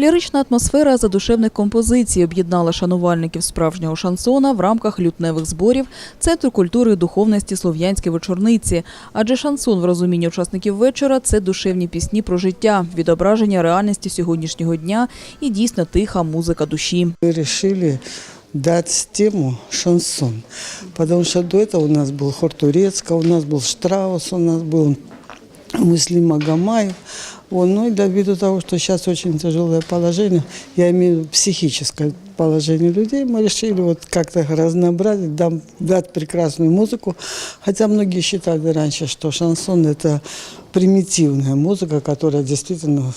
Лірична атмосфера задушевних композицій об'єднала шанувальників справжнього шансона в рамках лютневих зборів Центру культури і духовності Слов'янські вечорниці. Адже шансон в розумінні учасників вечора це душевні пісні про життя, відображення реальності сьогоднішнього дня і дійсно тиха музика душі. Мы решили дать тему шансон, потому что до этого у нас был хор Турецкого, у нас был Штраус, у нас был Муслим Магомаев. Вот. Ну и ввиду того, что сейчас очень тяжелое положение, я имею в виду психическое положение людей, мы решили вот как-то разнообразить, дам- дать прекрасную музыку. Хотя многие считали раньше, что шансон – это примитивная музыка, которая действительно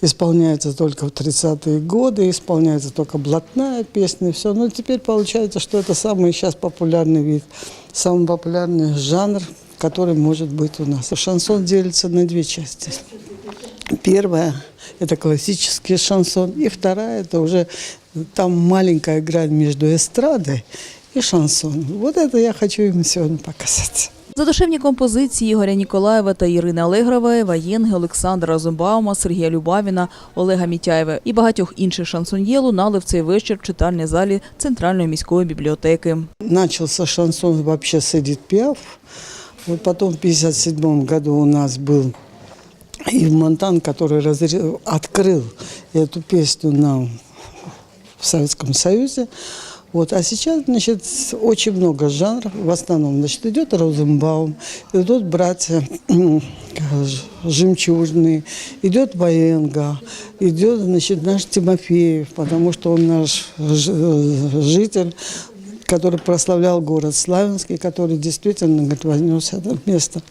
исполняется только в 30-е годы, исполняется только блатная песня, все. Но теперь получается, что это самый сейчас популярный вид, самый популярный жанр, который может быть у нас. Шансон делится на две части. Первая – это классический шансон, и вторая – это уже там маленькая грань между эстрадой и шансоном. Вот это я хочу им сегодня показать. Задушевні композиції Ігоря Ніколаєва та Ірини Алегрової, Ваєнги, Олександра Розенбаума, Сергія Любавіна, Олега Мітяєва і багатьох інших шансон'є лунали в цей вечір в читальній залі Центральної міської бібліотеки. Начался шансон вообще с Эдит Пиаф. Вот потом в 1957 году у нас был Ив Монтан, который разре- открыл эту песню нам в Советском Союзе. Вот. А сейчас, значит, очень много жанров. В основном, значит, идет Розенбаум, идут братья Жемчужные, идет Ваенга, идет, значит, наш Тимофеев, потому что он наш э, житель, который прославлял город Славянский, который действительно говорит, вознес это место.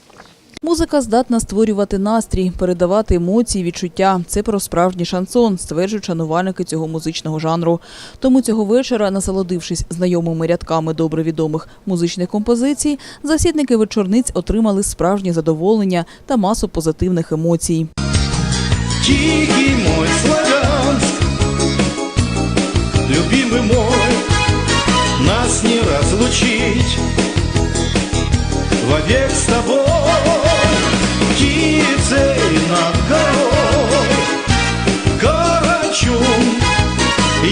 Музика здатна створювати настрій, передавати емоції, відчуття. Це про справжній шансон, стверджують шанувальники цього музичного жанру. Тому цього вечора, насолодившись знайомими рядками добре відомих музичних композицій, засідники вечорниць отримали справжнє задоволення та масу позитивних емоцій. Тихий мой не разлучить вовек с тобой. Птицей над горой, Карачун,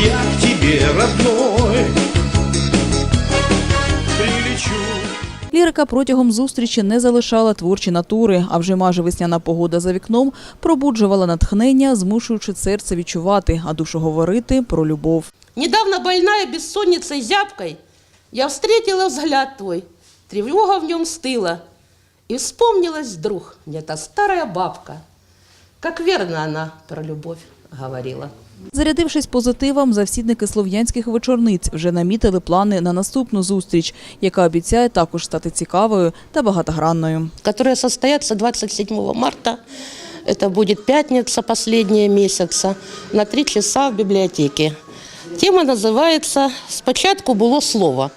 я к тебе, родной, прилечу. Лірика протягом зустрічі не залишала творчі натури, а вже майже весняна погода за вікном пробуджувала натхнення, змушуючи серце відчувати, а душу говорити про любов. Недавно больная бессонницей зябкой, я встретила взгляд твой, тревога в нем стыла. И вспомнилась вдруг мне та старая бабка, как верно она про любовь говорила. Зарядившись позитивом, завсідники слов'янських вечорниць вже намітили плани на наступну зустріч, яка обіцяє також стати цікавою та багатогранною. Которая состоятся 27 марта. Это будет пятница последняя месяца на три часа в библиотеке. Тема называется «Спочатку было слово».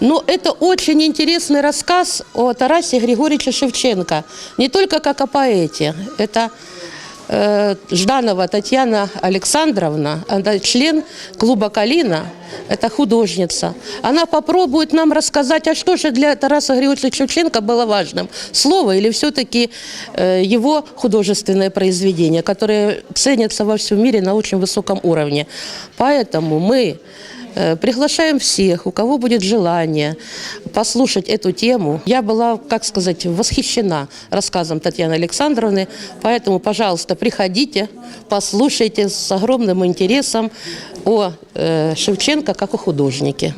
Но это очень интересный рассказ о Тарасе Григорьевиче Шевченко. Не только как о поэте. Это э, Жданова Татьяна Александровна, она член клуба «Калина», это художница. Она попробует нам рассказать, а что же для Тараса Григорьевича Шевченко было важным? Слово или все-таки э, его художественное произведение, которое ценится во всем мире на очень высоком уровне. Поэтому мы Приглашаем всех, у кого будет желание послушать эту тему. Я была, как сказать, восхищена рассказом Татьяны Александровны, поэтому, пожалуйста, приходите, послушайте с огромным интересом о э, Шевченко как о художнике.